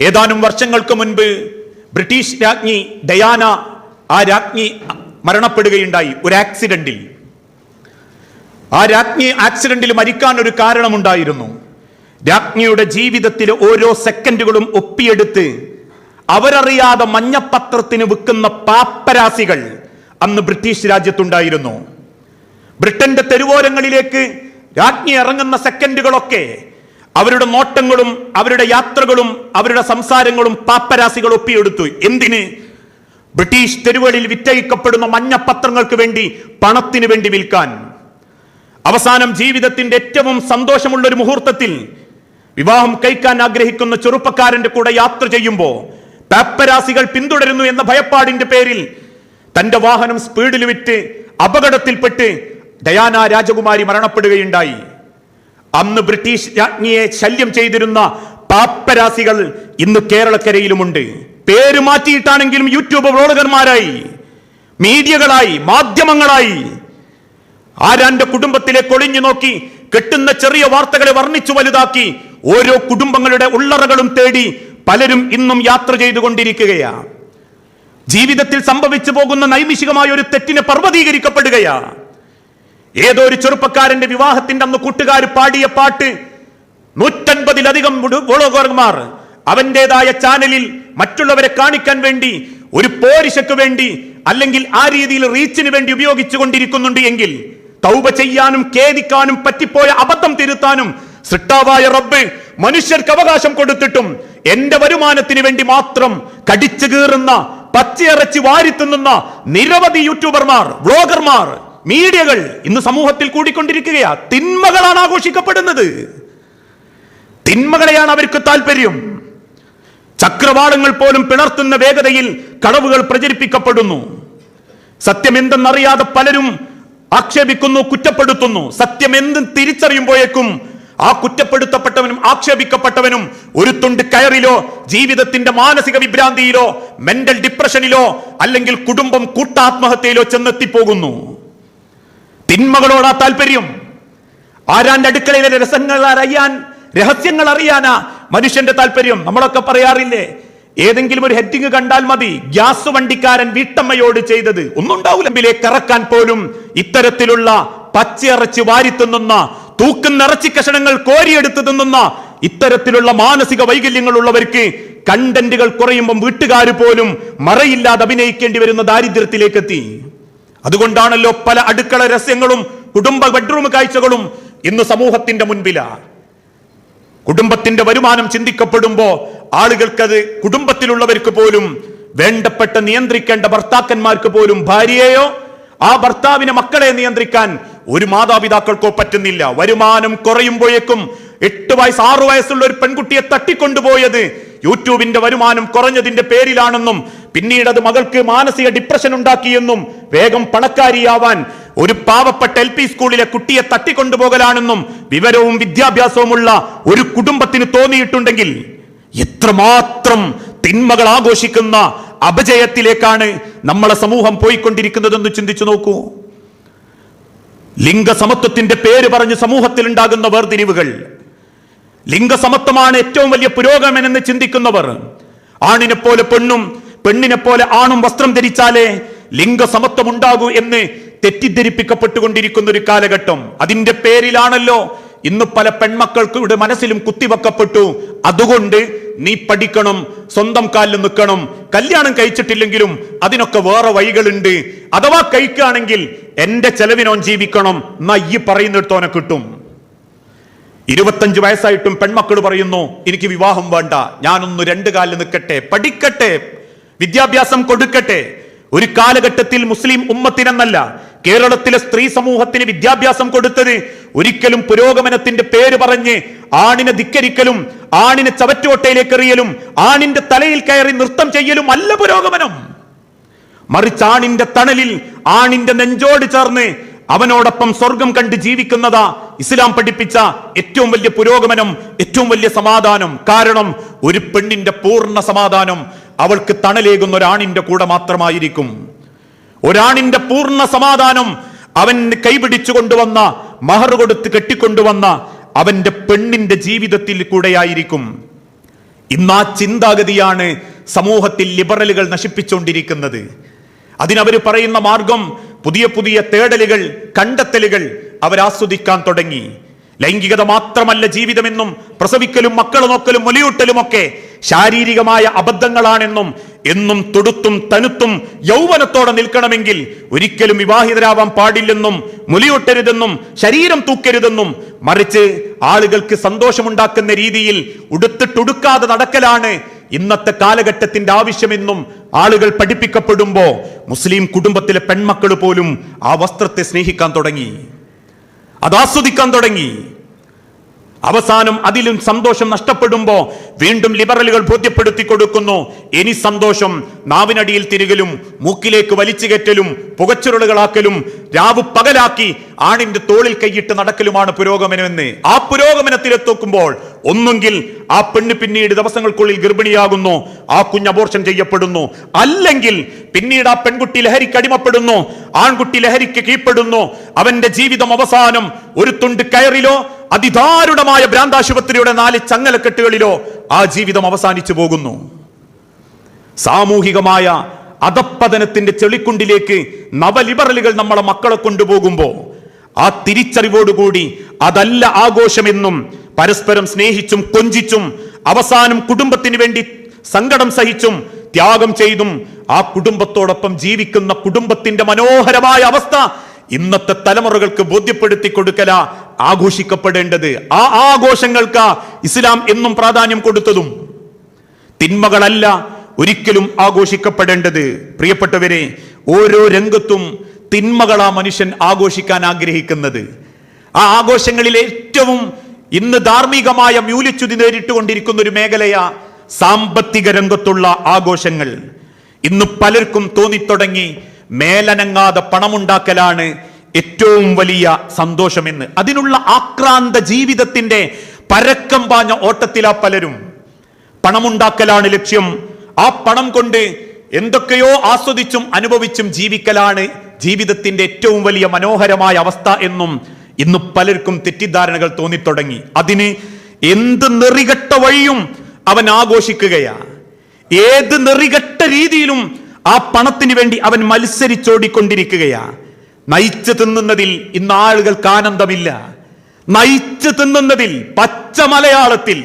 ഏതാനും വർഷങ്ങൾക്ക് മുൻപ് ബ്രിട്ടീഷ് രാജ്ഞി ഡയാന ആ രാജ്ഞി മരണപ്പെടുകയുണ്ടായി ഒരു ആക്സിഡന്റിൽ. ആ രാജ്ഞി ആക്സിഡന്റിൽ മരിക്കാൻ ഒരു കാരണമുണ്ടായിരുന്നു. രാജ്ഞിയുടെ ജീവിതത്തിലെ ഓരോ സെക്കൻഡുകളും ഒപ്പിയെടുത്ത് അവരറിയാതെ മഞ്ഞപ്പത്രത്തിന് വിൽക്കുന്ന പാപ്പരാസികൾ അന്ന് ബ്രിട്ടീഷ് രാജ്യത്തുണ്ടായിരുന്നു. ബ്രിട്ടന്റെ തെരുവോരങ്ങളിലേക്ക് രാജ്ഞി ഇറങ്ങുന്ന സെക്കൻഡുകളൊക്കെ അവരുടെ നോട്ടങ്ങളും അവരുടെ യാത്രകളും അവരുടെ സംസാരങ്ങളും പാപ്പരാസികൾ ഒപ്പിയെടുത്തു. എന്തിന്? ബ്രിട്ടീഷ് തെരുവുകളിൽ വിറ്റയിക്കപ്പെടുന്ന മഞ്ഞപ്പത്രങ്ങൾക്ക് വേണ്ടി പണത്തിന് വേണ്ടി വിൽക്കാൻ. അവസാനം ജീവിതത്തിന്റെ ഏറ്റവും സന്തോഷമുള്ള ഒരു മുഹൂർത്തത്തിൽ വിവാഹം കഴിക്കാൻ ആഗ്രഹിക്കുന്ന ചെറുപ്പക്കാരന്റെ കൂടെ യാത്ര ചെയ്യുമ്പോൾ പാപ്പരാസികൾ പിന്തുടരുന്നു എന്ന ഭയപ്പാടിന്റെ പേരിൽ തന്റെ വാഹനം സ്പീഡിൽ വിറ്റ് അപകടത്തിൽപ്പെട്ട് ദയാന രാജകുമാരി മരണപ്പെടുകയുണ്ടായി. അന്ന് ബ്രിട്ടീഷ് രാജ്ഞിയെ ശല്യം ചെയ്തിരുന്ന പാപ്പരാസികൾ ഇന്ന് കേരളക്കരയിലുമുണ്ട്. പേര് മാറ്റിയിട്ടാണെങ്കിലും യൂട്യൂബ് വ്ളോഗർമാരായി മീഡിയകളായി മാധ്യമങ്ങളായി. ആരാന്റെ കുടുംബത്തിലെ കൊളിഞ്ഞു നോക്കി കെട്ടുന്ന ചെറിയ വാർത്തകളെ വർണിച്ചു വലുതാക്കി ഓരോ കുടുംബങ്ങളുടെ ഉള്ളറകളും തേടി പലരും ഇന്നും യാത്ര ചെയ്തുകൊണ്ടിരിക്കുകയാണ് ജീവിതത്തിൽ സംഭവിച്ചു പോകുന്ന നൈമിഷികമായ ഒരു തെറ്റിനെ പർവതീകരിക്കപ്പെടുകയാ. ഏതോ ഒരു ചെറുപ്പക്കാരന്റെ വിവാഹത്തിന്റെ അന്ന് കൂട്ടുകാർ പാടിയ പാട്ട് നൂറ്റൻപതിലധികം വ്ളോഗർമാർ അവന്റേതായ ചാനലിൽ മറ്റുള്ളവരെ കാണിക്കാൻ വേണ്ടി ഒരു പോരിശയ്ക്ക് വേണ്ടി അല്ലെങ്കിൽ ആ രീതിയിൽ റീച്ചിന് വേണ്ടി ഉപയോഗിച്ചു കൊണ്ടിരിക്കുന്നുണ്ട് എങ്കിൽ തൗബ ചെയ്യാനും ഖേദിക്കാനും പറ്റിപ്പോയ അബദ്ധം തിരുത്താനും സൃഷ്ടാവായ റബ്ബ് മനുഷ്യർക്ക് അവകാശം കൊടുത്തിട്ടും എന്റെ വരുമാനത്തിന് വേണ്ടി മാത്രം കടിച്ചു കീറുന്ന പച്ചയിറച്ചി തിന്നുന്ന നിരവധി യൂട്യൂബർമാർ വ്ളോഗർമാർ മീഡിയകൾ ഇന്ന് സമൂഹത്തിൽ കൂടിക്കൊണ്ടിരിക്കുകയാ. തിന്മകളാണ് ആഘോഷിക്കപ്പെടുന്നത്. തിന്മകളെയാണ് അവർക്ക് താല്പര്യം ചക്രവാളങ്ങൾ പോലും പിളർത്തുന്ന വേഗതയിൽ കളവുകൾ പ്രചരിപ്പിക്കപ്പെടുന്നു. സത്യം എന്തെന്നറിയാതെ പലരും ആക്ഷേപിക്കുന്നു കുറ്റപ്പെടുത്തുന്നു. സത്യം എന്തും തിരിച്ചറിയുമ്പോഴേക്കും ആ കുറ്റപ്പെടുത്തപ്പെട്ടവനും ആക്ഷേപിക്കപ്പെട്ടവനും ഒരു തുണ്ട് കയറിലോ ജീവിതത്തിന്റെ മാനസിക വിഭ്രാന്തിയിലോ മെന്റൽ ഡിപ്രഷനിലോ അല്ലെങ്കിൽ കുടുംബം കൂട്ടാത്മഹത്യയിലോ ചെന്നെത്തിപ്പോകുന്നു. തിന്മകളോടാ താല്പര്യം. ആരാന്റെ അടുക്കളയിലെ രസങ്ങൾ അറിയാൻ രഹസ്യങ്ങൾ അറിയാനാ മനുഷ്യന്റെ താല്പര്യം. നമ്മളൊക്കെ പറയാറില്ലേ ഏതെങ്കിലും ഒരു ഹെഡിങ് കണ്ടാൽ മതി. ഗ്യാസ് വണ്ടിക്കാരൻ വീട്ടമ്മയോട് ചെയ്തത്. ഒന്നും ഉണ്ടാവില്ല കറക്കാൻ പോലും ഇത്തരത്തിലുള്ള പച്ചയിറച്ചി തിന്നുന്ന തൂക്കുന്ന ഇറച്ചി കഷണങ്ങൾ കോരിയെടുത്ത് തിന്നുന്ന ഇത്തരത്തിലുള്ള മാനസിക വൈകല്യങ്ങൾ ഉള്ളവർക്ക് കണ്ടന്റുകൾ കുറയുമ്പം വീട്ടുകാർ പോലും മറയില്ലാതെ അഭിനയിക്കേണ്ടി വരുന്ന ദാരിദ്ര്യത്തിലേക്ക് എത്തി അതുകൊണ്ടാണല്ലോ പല അടുക്കള രഹസ്യങ്ങളും കുടുംബ ബെഡ്റൂം കാഴ്ചകളും ഇന്ന് സമൂഹത്തിന്റെ മുൻപിലാ. കുടുംബത്തിന്റെ വരുമാനം ചിന്തിക്കപ്പെടുമ്പോ ആളുകൾക്കത് കുടുംബത്തിലുള്ളവർക്ക് പോലും വേണ്ടപ്പെട്ട നിയന്ത്രിക്കേണ്ട ഭർത്താക്കന്മാർക്ക് പോലും ഭാര്യയെയോ ആ ഭർത്താവിനെ മക്കളെ നിയന്ത്രിക്കാൻ ഒരു മാതാപിതാക്കൾക്കോ പറ്റുന്നില്ല. വരുമാനം കുറയുമ്പോഴേക്കും എട്ട് വയസ്സ് ആറു വയസ്സുള്ള ഒരു പെൺകുട്ടിയെ തട്ടിക്കൊണ്ടുപോയത് യൂട്യൂബിന്റെ വരുമാനം കുറഞ്ഞതിന്റെ പേരിലാണെന്നും പിന്നീട് അത് മകൾക്ക് മാനസിക ഡിപ്രഷൻ ഉണ്ടാക്കിയെന്നും വേഗം പണക്കാരിയാവാൻ ഒരു പാവപ്പെട്ട എൽ പി സ്കൂളിലെ കുട്ടിയെ തട്ടിക്കൊണ്ടുപോകലാണെന്നും വിവരവും വിദ്യാഭ്യാസവുമുള്ള ഒരു കുടുംബത്തിന് തോന്നിയിട്ടുണ്ടെങ്കിൽ എത്രമാത്രം തിന്മകൾ ആഘോഷിക്കുന്ന അപജയത്തിലേക്കാണ് നമ്മളെ സമൂഹം പോയിക്കൊണ്ടിരിക്കുന്നതെന്ന് ചിന്തിച്ചു നോക്കൂ. ലിംഗസമത്വത്തിന്റെ പേര് പറഞ്ഞ് സമൂഹത്തിൽ ഉണ്ടാകുന്ന വേർതിരിവുകൾ ലിംഗസമത്വമാണ് ഏറ്റവും വലിയ പുരോഗമനെന്ന് ചിന്തിക്കുന്നവർ ആണിനെ പോലെ പെണ്ണും പെണ്ണിനെ പോലെ ആണും വസ്ത്രം ധരിച്ചാലേ ലിംഗസമത്വം ഉണ്ടാകൂ എന്ന് തെറ്റിദ്ധരിപ്പിക്കപ്പെട്ടുകൊണ്ടിരിക്കുന്ന ഒരു കാലഘട്ടം. അതിന്റെ പേരിലാണല്ലോ ഇന്ന് പല പെൺമക്കൾക്കുടെ മനസ്സിലും കുത്തിവെക്കപ്പെട്ടു. അതുകൊണ്ട് നീ പഠിക്കണം സ്വന്തം കാലിൽ നിൽക്കണം. കല്യാണം കഴിച്ചിട്ടില്ലെങ്കിലും അതിനൊക്കെ വേറെ വഴികളുണ്ട്. അഥവാ കഴിക്കുകയാണെങ്കിൽ എന്റെ ചെലവിനോൻ ജീവിക്കണം എന്നാ ഈ പറയുന്നിടത്തോനെ കിട്ടും. ഇരുപത്തഞ്ച് വയസ്സായിട്ടും പെൺമക്കൾ പറയുന്നു എനിക്ക് വിവാഹം വേണ്ട. ഞാനൊന്ന് രണ്ട് കാലിൽ നിൽക്കട്ടെ പഠിക്കട്ടെ. വിദ്യാഭ്യാസം കൊടുക്കട്ടെ. ഒരു കാലഘട്ടത്തിൽ മുസ്ലിം ഉമ്മത്തിനെന്നല്ല കേരളത്തിലെ സ്ത്രീ സമൂഹത്തിന് വിദ്യാഭ്യാസം കൊടുത്തത് ഒരിക്കലും പുരോഗമനത്തിന്റെ പേര് പറഞ്ഞ് ആണിനെ ധിക്കരിക്കലും ആണിനെ ചവറ്റുകൊട്ടയിലേക്ക് എറിയലും ആണിന്റെ തലയിൽ കയറി നൃത്തം ചെയ്യലും അല്ല പുരോഗമനം. മറിച്ച് ആണിന്റെ തണലിൽ ആണിന്റെ നെഞ്ചോട് ചേർന്ന് അവനോടൊപ്പം സ്വർഗം കണ്ട് ജീവിക്കുന്നതാ ഇസ്ലാം പഠിപ്പിച്ച ഏറ്റവും വലിയ പുരോഗമനം ഏറ്റവും വലിയ സമാധാനം. കാരണം ഒരു പെണ്ണിന്റെ പൂർണ സമാധാനം അവൾക്ക് തണലേകുന്ന ഒരാണിന്റെ കൂടെ മാത്രമായിരിക്കും. ഒരാണിന്റെ പൂർണ സമാധാനം അവൻ കൈപിടിച്ചു കൊണ്ടുവന്ന മഹർ കൊടുത്ത് കെട്ടിക്കൊണ്ടുവന്ന അവന്റെ പെണ്ണിന്റെ ജീവിതത്തിൽ കൂടെയായിരിക്കും. ഇന്ന് ആ ചിന്താഗതിയാണ് സമൂഹത്തിൽ ലിബറലുകൾ നശിപ്പിച്ചുകൊണ്ടിരിക്കുന്നത്. അതിനവർ പറയുന്ന മാർഗം പുതിയ പുതിയ തേടലുകൾ കണ്ടെത്തലുകൾ അവരാസ്വദിക്കാൻ തുടങ്ങി. ലൈംഗികത മാത്രമല്ല ജീവിതമെന്നും പ്രസവിക്കലും മക്കളെ നോക്കലും മുലയൂട്ടലും ഒക്കെ ശാരീരികമായ അബദ്ധങ്ങളാണെന്നും എന്നും തൊടുത്തും തനുത്തും യൗവനത്തോടെ നിൽക്കണമെങ്കിൽ ഒരിക്കലും വിവാഹിതരാവാൻ പാടില്ലെന്നും മുലിയൊട്ടരുതെന്നും ശരീരം തൂക്കരുതെന്നും മറിച്ച് ആളുകൾക്ക് സന്തോഷമുണ്ടാക്കുന്ന രീതിയിൽ ഉടുത്തിട്ടൊടുക്കാതെ നടക്കലാണ് ഇന്നത്തെ കാലഘട്ടത്തിന്റെ ആവശ്യമെന്നും ആളുകൾ പഠിപ്പിക്കപ്പെടുമ്പോ മുസ്ലിം കുടുംബത്തിലെ പെൺമക്കൾ പോലും ആ വസ്ത്രത്തെ സ്നേഹിക്കാൻ തുടങ്ങി. അത് ആസ്വദിക്കാൻ തുടങ്ങി. അവസാനം അതിലും സന്തോഷം നഷ്ടപ്പെടുമ്പോ വീണ്ടും ലിബറലുകൾ ബോധ്യപ്പെടുത്തി കൊടുക്കുന്നു. ഇനി സന്തോഷം നാവിനടിയിൽ തിരികലും മൂക്കിലേക്ക് വലിച്ചു കയറ്റലും പുകച്ചുരുളുകളാക്കലും രാവ് പകലാക്കി ആണിന്റെ തോളിൽ കൈയിട്ട് നടക്കലുമാണ് പുരോഗമനമെന്ന്. ആ പുരോഗമനത്തിലെത്തുക്കുമ്പോൾ ഒന്നുകിൽ ആ പെണ്ണ് പിന്നീട് ദിവസങ്ങൾക്കുള്ളിൽ ഗർഭിണിയാകുന്നു. ആ കുഞ്ഞ് അബോർഷൻ ചെയ്യപ്പെടുന്നു. അല്ലെങ്കിൽ പിന്നീട് ആ പെൺകുട്ടി ലഹരിക്ക് അടിമപ്പെടുന്നു. ആൺകുട്ടി ലഹരിക്ക് കീഴ്പ്പെടുന്നു. അവന്റെ ജീവിതം അവസാനം ഒരു തുണ്ട് കയറിലോ അതിദാരുണമായ ഭ്രാന്താശുപത്രിയുടെ നാല് ചങ്ങലക്കെട്ടുകളിലോ ആ ജീവിതം അവസാനിച്ചു പോകുന്നു. സാമൂഹികമായ അധപ്പതനത്തിന്റെ ചെളിക്കുണ്ടിലേക്ക് നവലിബറലുകൾ നമ്മളെ മക്കളെ കൊണ്ടുപോകുമ്പോ ആ തിരിച്ചറിവോടുകൂടി അതല്ല ആഘോഷമെന്നും പരസ്പരം സ്നേഹിച്ചും കൊഞ്ചിച്ചും അവസാനം കുടുംബത്തിന് വേണ്ടി സങ്കടം സഹിച്ചും ത്യാഗം ചെയ്തും ആ കുടുംബത്തോടൊപ്പം ജീവിക്കുന്ന കുടുംബത്തിന്റെ മനോഹരമായ അവസ്ഥ ഇന്നത്തെ തലമുറകൾക്ക് ബോധ്യപ്പെടുത്തി കൊടുക്കല ആഘോഷിക്കപ്പെടേണ്ടത്. ആ ആഘോഷങ്ങൾക്ക് ഇസ്ലാം എന്നും പ്രാധാന്യം കൊടുത്തതും. തിന്മകളല്ല ഒരിക്കലും ആഘോഷിക്കപ്പെടേണ്ടത്. പ്രിയപ്പെട്ടവരെ ഓരോ രംഗത്തും തിന്മകളാ മനുഷ്യൻ ആഘോഷിക്കാൻ ആഗ്രഹിക്കുന്നത്. ആ ആഘോഷങ്ങളിൽ ഏറ്റവും ഇന്ന് ധാർമ്മികമായ മ്യൂലിച്ചുതി നേരിട്ടുകൊണ്ടിരിക്കുന്ന ഒരു മേഖലയാ സാമ്പത്തിക രംഗത്തുള്ള ആഘോഷങ്ങൾ. ഇന്ന് പലർക്കും തോന്നിത്തുടങ്ങി മേലനങ്ങാതെ പണമുണ്ടാക്കലാണ് ഏറ്റവും വലിയ സന്തോഷമെന്ന്. അതിനുള്ള ആക്രാന്ത ജീവിതത്തിന്റെ പരക്കം പാഞ്ഞ ഓട്ടത്തിലാ പലരും. പണമുണ്ടാക്കലാണ് ലക്ഷ്യം. ആ പണം കൊണ്ട് എന്തൊക്കെയോ ആസ്വദിച്ചും അനുഭവിച്ചും ജീവിക്കലാണ് ജീവിതത്തിന്റെ ഏറ്റവും വലിയ മനോഹരമായ അവസ്ഥ എന്നും ഇന്ന് പലർക്കും തെറ്റിദ്ധാരണകൾ തോന്നിത്തുടങ്ങി. അതിന് എന്ത് നെറികെട്ട വഴിയും അവൻ ആഘോഷിക്കുകയാ. ഏത് നെറികെട്ട രീതിയിലും ആ പണത്തിന് വേണ്ടി അവൻ മത്സരിച്ചോടിക്കൊണ്ടിരിക്കുകയാ. നയിച്ചു തിന്നുന്നതിൽ ഇന്ന് ആളുകൾക്ക് ആനന്ദമില്ല. നയിച്ചു തിന്നുന്നതിൽ പച്ച മലയാളത്തിൽ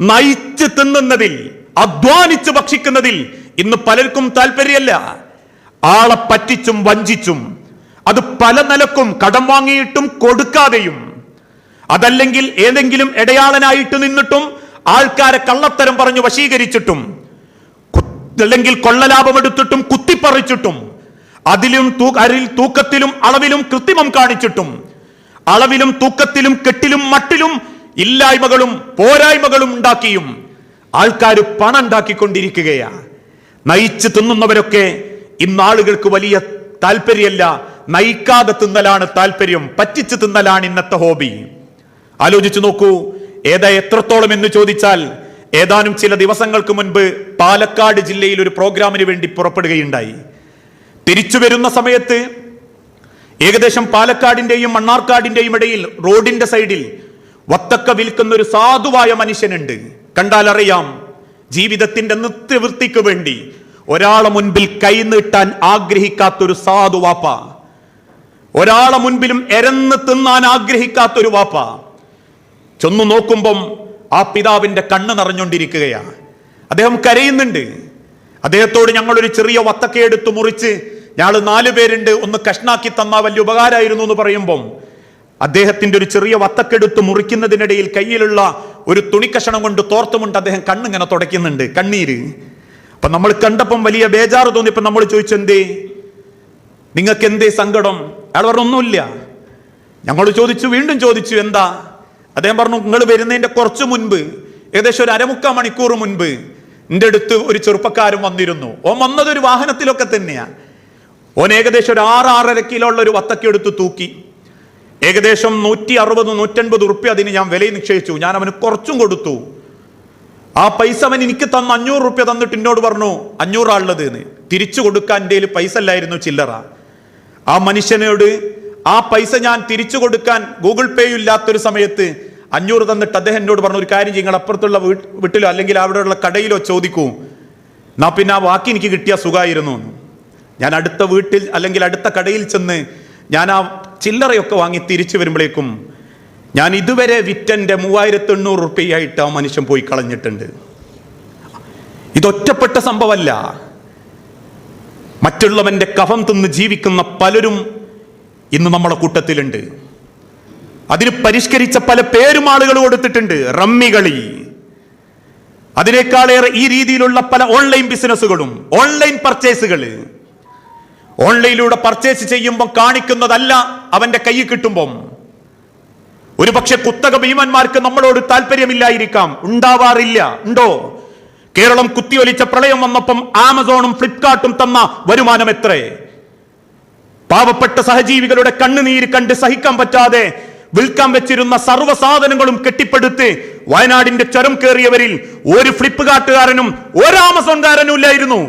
നയിച്ചു തിന്നുന്നതിൽ അധ്വാനിച്ചു ഭക്ഷിക്കുന്നതിൽ ഇന്ന് പലർക്കും താല്പര്യമല്ല. ആളെ പറ്റിച്ചും വഞ്ചിച്ചും അത് പല നിലക്കും കടം വാങ്ങിയിട്ടും കൊടുക്കാതെയും അതല്ലെങ്കിൽ ഏതെങ്കിലും ഇടയാളനായിട്ട് നിന്നിട്ടും ആൾക്കാരെ കള്ളത്തരം പറഞ്ഞു വശീകരിച്ചിട്ടും അല്ലെങ്കിൽ കൊള്ളലാഭമെടുത്തിട്ടും കുത്തിപ്പറിച്ചിട്ടും അതിലും അരിൽ തൂക്കത്തിലും അളവിലും കൃത്രിമം കാണിച്ചിട്ടും അളവിലും തൂക്കത്തിലും കെട്ടിലും മട്ടിലും ഇല്ലായ്മകളും പോരായ്മകളും ഉണ്ടാക്കിയും ആൾക്കാർ പണം ഉണ്ടാക്കിക്കൊണ്ടിരിക്കുകയാ നയിച്ച് തിന്നുന്നവരൊക്കെ ഇന്ന് ആളുകൾക്ക് വലിയ താല്പര്യമല്ല നയിക്കാതെ തിന്നലാണ് താല്പര്യം പറ്റിച്ച് തിന്നലാണ് ഇന്നത്തെ ഹോബി. ആലോചിച്ചു നോക്കൂ ഏതാ എത്രത്തോളം എന്ന് ചോദിച്ചാൽ ഏതാനും ചില ദിവസങ്ങൾക്ക് മുൻപ് പാലക്കാട് ജില്ലയിൽ ഒരു പ്രോഗ്രാമിന് വേണ്ടി പുറപ്പെടുകയുണ്ടായി. തിരിച്ചു വരുന്ന സമയത്ത് ഏകദേശം പാലക്കാടിന്റെയും മണ്ണാർക്കാടിന്റെയും ഇടയിൽ റോഡിന്റെ സൈഡിൽ വത്തക്ക വിൽക്കുന്ന ഒരു സാധുവായ മനുഷ്യനുണ്ട്. കണ്ടാൽ അറിയാം ജീവിതത്തിന്റെ നിത്യവൃത്തിക്ക് വേണ്ടി ഒരാളെ മുൻപിൽ കൈനീട്ടാൻ ആഗ്രഹിക്കാത്തൊരു സാധു വാപ്പ. ഒരാളെ മുൻപിലും എരന്ന് തിന്നാൻ ആഗ്രഹിക്കാത്തൊരു വാപ്പ. ചൊന്നു നോക്കുമ്പം ആ പിതാവിന്റെ കണ്ണ് നിറഞ്ഞുകൊണ്ടിരിക്കുകയാ. അദ്ദേഹം കരയുന്നുണ്ട്. അദ്ദേഹത്തോട് ഞങ്ങളൊരു ചെറിയ വത്തക്ക എടുത്ത് മുറിച്ച് ഞങ്ങൾ നാലു പേരുണ്ട്. ഒന്ന് കഷ്ണാക്കി തന്നാ വലിയ ഉപകാരമായിരുന്നു എന്ന് പറയുമ്പം അദ്ദേഹത്തിന്റെ ഒരു ചെറിയ വത്തക്കെടുത്ത് മുറിക്കുന്നതിനിടയിൽ കയ്യിലുള്ള ഒരു തുണിക്കഷണം കൊണ്ട് തോർത്തുമുണ്ട്. അദ്ദേഹം കണ്ണിങ്ങനെ തുടയ്ക്കുന്നുണ്ട്. കണ്ണീര്. അപ്പൊ നമ്മൾ കണ്ടപ്പം വലിയ ബേജാറ് തോന്നിയപ്പോ നമ്മൾ ചോദിച്ചെന്തേ നിങ്ങൾക്ക് എന്തേ സങ്കടം? അയാൾ പറഞ്ഞു ഒന്നുമില്ല. ഞങ്ങൾ ചോദിച്ചു വീണ്ടും ചോദിച്ചു എന്താ? അദ്ദേഹം പറഞ്ഞു നിങ്ങൾ വരുന്നതിന്റെ കുറച്ചു മുൻപ് ഏകദേശം ഒരു അരമുക്കാ മണിക്കൂർ മുൻപ് എന്റെ അടുത്ത് ഒരു ചെറുപ്പക്കാരൻ വന്നിരുന്നു. ഓ വന്നത് ഒരു വാഹനത്തിലൊക്കെ തന്നെയാ. ഓൻ ഏകദേശം ഒരു ആറ് ആറര കിലോ ഉള്ള ഒരു വത്തക്ക എടുത്ത് തൂക്കി. ഏകദേശം നൂറ്റി അറുപത് നൂറ്റൻപത് ഉറുപ്പ്യ അതിന് ഞാൻ വിലയിൽ നിക്ഷേപിച്ചു. ഞാൻ അവന് കുറച്ചും കൊടുത്തു. ആ പൈസ അവൻ എനിക്ക് തന്ന അഞ്ഞൂറ് റുപ്യ തന്നിട്ട് എന്നോട് പറഞ്ഞു അഞ്ഞൂറാളുള്ളത് എന്ന് തിരിച്ചു കൊടുക്കാൻ എന്റെ പൈസ അല്ലായിരുന്നു ചില്ലറ. ആ മനുഷ്യനോട് ആ പൈസ ഞാൻ തിരിച്ചു കൊടുക്കാൻ ഗൂഗിൾ പേ ഇല്ലാത്തൊരു സമയത്ത് അഞ്ഞൂറ് തന്നിട്ട് അദ്ദേഹം എന്നോട് പറഞ്ഞു ഒരു കാര്യം നിങ്ങൾ അപ്പുറത്തുള്ള വീട്ട് വീട്ടിലോ അല്ലെങ്കിൽ അവിടെയുള്ള കടയിലോ ചോദിക്കൂ. എന്നാ പിന്നെ ആ വാക്കി എനിക്ക് കിട്ടിയ സുഖമായിരുന്നു. ഞാൻ അടുത്ത വീട്ടിൽ അല്ലെങ്കിൽ അടുത്ത കടയിൽ ചെന്ന് ഞാൻ ആ ചില്ലറയൊക്കെ വാങ്ങി തിരിച്ചു വരുമ്പോഴേക്കും ഞാൻ ഇതുവരെ വിറ്റന്റെ മൂവായിരത്തി എണ്ണൂറ് റുപ്യയായിട്ട് ആ മനുഷ്യൻ പോയി കളഞ്ഞിട്ടുണ്ട്. ഇതൊറ്റപ്പെട്ട സംഭവമല്ല. മറ്റുള്ളവന്റെ കഫം തിന്ന് ജീവിക്കുന്ന പലരും ഇന്ന് നമ്മുടെ കൂട്ടത്തിലുണ്ട്. അതിന് പരിഷ്കരിച്ച പല പേരും ആളുകൾ കൊടുത്തിട്ടുണ്ട്. റമ്മികളി. അതിനേക്കാളേറെ ഈ രീതിയിലുള്ള പല ഓൺലൈൻ ബിസിനസ്സുകളും ഓൺലൈൻ പർച്ചേസുകൾ ഓൺലൈനിലൂടെ പർച്ചേസ് ചെയ്യുമ്പോൾ കാണിക്കുന്നതല്ല അവന്റെ കൈ കിട്ടുമ്പം. ഒരുപക്ഷെ കുത്തക ഭീമന്മാർക്ക് നമ്മളോട് താല്പര്യമില്ലായിരിക്കാം. ഉണ്ടാവാറില്ല. ഉണ്ടോ? കേരളം കുത്തിയൊലിച്ച പ്രളയം വന്നപ്പം ആമസോണും ഫ്ലിപ്കാർട്ടും തന്ന വരുമാനം എത്രേ? പാവപ്പെട്ട സഹജീവികളുടെ കണ്ണുനീര് കണ്ട് സഹിക്കാൻ പറ്റാതെ വിൽക്കാൻ വെച്ചിരുന്ന സർവ സാധനങ്ങളും കെട്ടിപ്പടുത്ത് വയനാടിന്റെ ചുരം കയറിയവരിൽ ഒരു ഫ്ലിപ്പ്കാർട്ടുകാരനും ഒരു ആമസോൺകാരനും ഇല്ലായിരുന്നു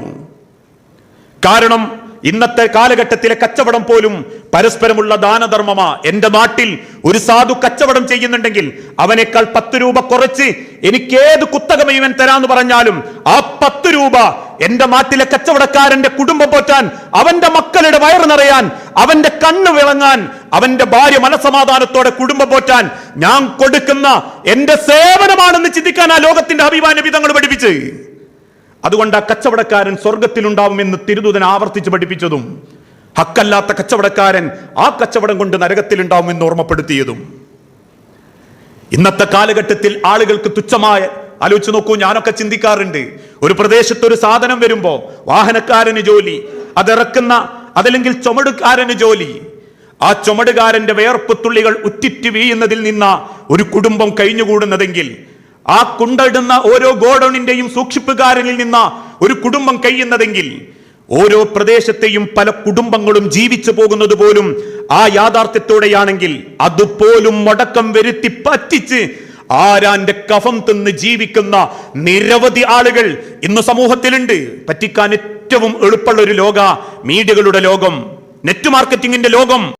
കാരണം ഇന്നത്തെ കാലഘട്ടത്തിലെ കച്ചവടം പോലും പരസ്പരമുള്ള ദാനധർമ്മമാ. എന്റെ നാട്ടിൽ ഒരു സാധു കച്ചവടം ചെയ്യുന്നുണ്ടെങ്കിൽ അവനേക്കാൾ പത്ത് രൂപ കുറച്ച് എനിക്ക് ഏത് കുത്തക തരാന്ന് പറഞ്ഞാലും ആ പത്ത് രൂപ എന്റെ നാട്ടിലെ കച്ചവടക്കാരന്റെ കുടുംബം പോറ്റാൻ അവന്റെ മക്കളുടെ വയറ് നിറയാൻ അവന്റെ കണ്ണ് വിളങ്ങാൻ അവന്റെ ഭാര്യ മനസമാധാനത്തോടെ കുടുംബം പോറ്റാൻ ഞാൻ കൊടുക്കുന്ന എന്റെ സേവനമാണെന്ന് ചിന്തിക്കാൻ ആ ലോകത്തിന്റെ അഭിമാന വിധങ്ങൾ പഠിപ്പിച്ച്. അതുകൊണ്ട് ആ കച്ചവടക്കാരൻ സ്വർഗത്തിലുണ്ടാവുമെന്ന് തിരുദൂതൻ ആവർത്തിച്ച് പഠിപ്പിച്ചതും ഹക്കല്ലാത്ത കച്ചവടക്കാരൻ ആ കച്ചവടം കൊണ്ട് നരകത്തിലുണ്ടാവുമെന്ന് ഓർമ്മപ്പെടുത്തിയതും. ഇന്നത്തെ കാലഘട്ടത്തിൽ ആളുകൾക്ക് തുച്ഛമായ ആലോചിച്ച് നോക്കൂ ഞാനൊക്കെ ചിന്തിക്കാറുണ്ട്. ഒരു പ്രദേശത്ത് ഒരു സാധനം വരുമ്പോ വാഹനക്കാരന് ജോലി അതിറക്കുന്ന അതല്ലെങ്കിൽ ചുമടുകാരന് ജോലി. ആ ചുമടുകാരന്റെ വേർപ്പ് തുള്ളികൾ ഉറ്റിറ്റ് വീയുന്നതിൽ നിന്ന ഒരു കുടുംബം കഴിഞ്ഞുകൂടുന്നതെങ്കിൽ ആ കുണ്ടടുന്ന ഓരോ ഗോഡൌണിന്റെയും സൂക്ഷിപ്പുകാരനിൽ നിന്ന് ഒരു കുടുംബം കഴിയുന്നതെങ്കിൽ ഓരോ പ്രദേശത്തെയും പല കുടുംബങ്ങളും ജീവിച്ചു പോകുന്നത് പോലും ആ യാഥാർത്ഥ്യത്തോടെയാണെങ്കിൽ അതുപോലും മുടക്കം വരുത്തി പറ്റിച്ച് ആരാന്റെ കഫം തിന്ന് ജീവിക്കുന്ന നിരവധി ആളുകൾ ഇന്ന് സമൂഹത്തിലുണ്ട്. പറ്റിക്കാൻ ഏറ്റവും എളുപ്പമുള്ള ഒരു ലോക മീഡിയകളുടെ ലോകം നെറ്റ് മാർക്കറ്റിംഗിന്റെ ലോകം.